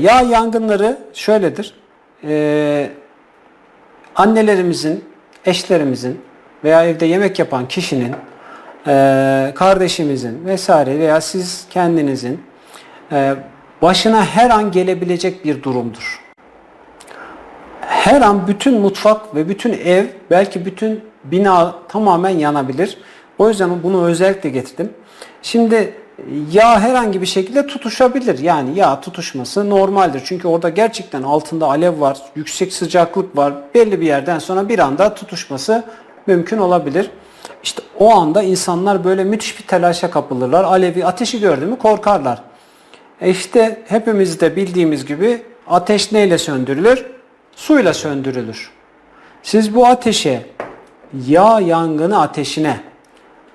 Yağ yangınları şöyledir. Ee, annelerimizin, eşlerimizin veya evde yemek yapan kişinin, ee, kardeşimizin vesaire veya siz kendinizin ee, başına her an gelebilecek bir durumdur. Her an bütün mutfak ve bütün ev, belki bütün bina tamamen yanabilir. O yüzden bunu özellikle getirdim. Şimdi yağ herhangi bir şekilde tutuşabilir. Yani yağ tutuşması normaldir. Çünkü orada gerçekten altında alev var, yüksek sıcaklık var. Belli bir yerden sonra bir anda tutuşması mümkün olabilir. İşte o anda insanlar böyle müthiş bir telaşa kapılırlar. Alevi, ateşi gördü mü korkarlar. E işte hepimiz de bildiğimiz gibi ateş neyle söndürülür? Suyla söndürülür. Siz bu ateşe, yağ yangını ateşine,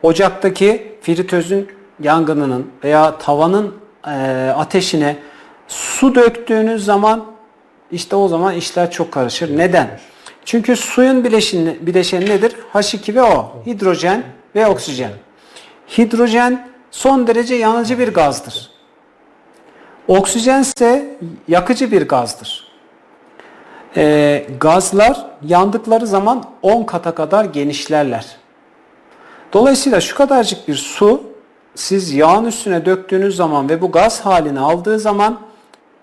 ocaktaki fritözün yangınının veya tavanın e, ateşine su döktüğünüz zaman işte o zaman işler çok karışır. Neden? Çünkü suyun bileşeni, bileşeni nedir? H2 ve O. Hidrojen ve oksijen. Hidrojen son derece yanıcı bir gazdır. Oksijen ise yakıcı bir gazdır. Ee, gazlar yandıkları zaman 10 kata kadar genişlerler. Dolayısıyla şu kadarcık bir su siz yağın üstüne döktüğünüz zaman ve bu gaz halini aldığı zaman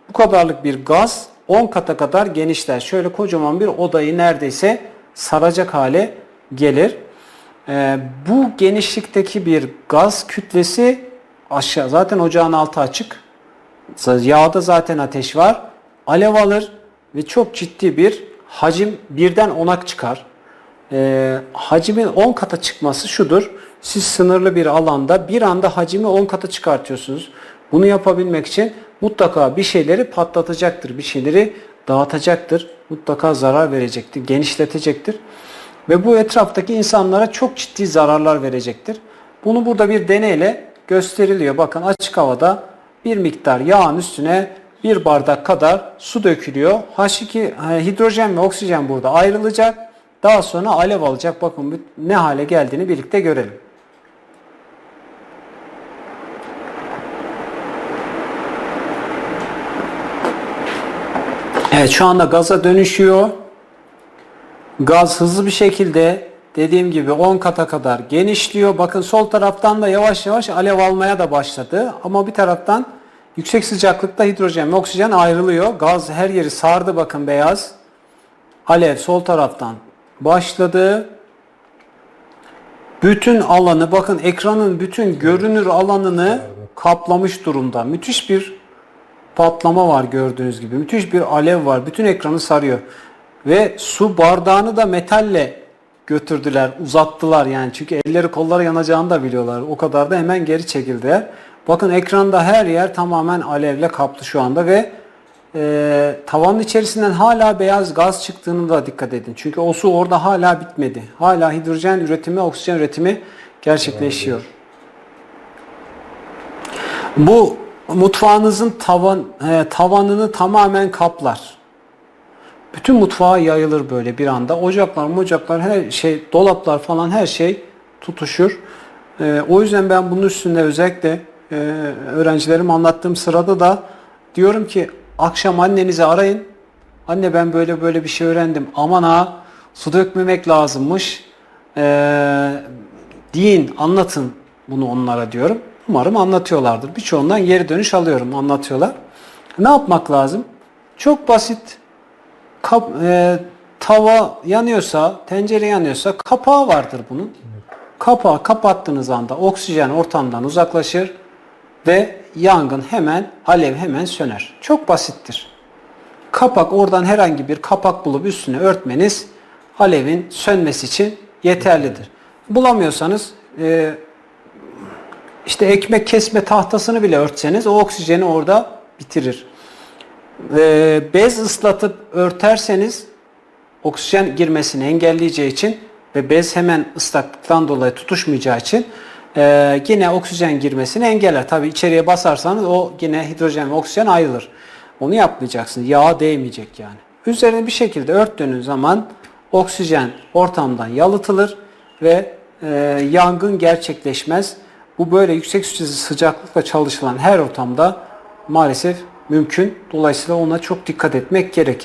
bu kadarlık bir gaz 10 kata kadar genişler. Şöyle kocaman bir odayı neredeyse saracak hale gelir. Ee, bu genişlikteki bir gaz kütlesi aşağı zaten ocağın altı açık. Yağda zaten ateş var. Alev alır ve çok ciddi bir hacim birden onak çıkar. Ee, hacimin 10 kata çıkması şudur. Siz sınırlı bir alanda bir anda hacimi 10 kata çıkartıyorsunuz. Bunu yapabilmek için mutlaka bir şeyleri patlatacaktır. Bir şeyleri dağıtacaktır. Mutlaka zarar verecektir. Genişletecektir. Ve bu etraftaki insanlara çok ciddi zararlar verecektir. Bunu burada bir deneyle gösteriliyor. Bakın açık havada bir miktar yağın üstüne bir bardak kadar su dökülüyor. H2 hidrojen ve oksijen burada ayrılacak. Daha sonra alev alacak. Bakın ne hale geldiğini birlikte görelim. Evet şu anda gaza dönüşüyor. Gaz hızlı bir şekilde dediğim gibi 10 kata kadar genişliyor. Bakın sol taraftan da yavaş yavaş alev almaya da başladı. Ama bir taraftan yüksek sıcaklıkta hidrojen ve oksijen ayrılıyor. Gaz her yeri sardı bakın beyaz. Alev sol taraftan başladı. Bütün alanı bakın ekranın bütün görünür alanını kaplamış durumda. Müthiş bir patlama var gördüğünüz gibi. Müthiş bir alev var. Bütün ekranı sarıyor. Ve su bardağını da metalle götürdüler, uzattılar yani. Çünkü elleri kolları yanacağını da biliyorlar. O kadar da hemen geri çekildiler. Bakın ekranda her yer tamamen alevle kaplı şu anda ve e, tavanın içerisinden hala beyaz gaz çıktığını da dikkat edin. Çünkü o su orada hala bitmedi. Hala hidrojen üretimi, oksijen üretimi gerçekleşiyor. Bu mutfağınızın tavan e, tavanını tamamen kaplar. Bütün mutfağa yayılır böyle bir anda. Ocaklar, ocaklar, her şey, dolaplar falan her şey tutuşur. E, o yüzden ben bunun üstünde özellikle e, öğrencilerim anlattığım sırada da diyorum ki akşam annenizi arayın. Anne ben böyle böyle bir şey öğrendim. Aman ha su dökmemek lazımmış. E, deyin, anlatın bunu onlara diyorum. Umarım anlatıyorlardır. Birçoğundan geri dönüş alıyorum anlatıyorlar. Ne yapmak lazım? Çok basit. Kap, e, tava yanıyorsa, tencere yanıyorsa kapağı vardır bunun. Kapağı kapattığınız anda oksijen ortamdan uzaklaşır ve yangın hemen, alev hemen söner. Çok basittir. Kapak oradan herhangi bir kapak bulup üstüne örtmeniz alevin sönmesi için yeterlidir. Bulamıyorsanız e, işte ekmek kesme tahtasını bile örtseniz o oksijeni orada bitirir. E, bez ıslatıp örterseniz oksijen girmesini engelleyeceği için ve bez hemen ıslaklıktan dolayı tutuşmayacağı için e, yine oksijen girmesini engeller. Tabi içeriye basarsanız o yine hidrojen ve oksijen ayrılır. Onu yapmayacaksınız. Yağa değmeyecek yani. Üzerine bir şekilde örttüğünüz zaman oksijen ortamdan yalıtılır ve e, yangın gerçekleşmez. Bu böyle yüksek sıcaklıkla çalışılan her ortamda maalesef mümkün. Dolayısıyla ona çok dikkat etmek gerekir.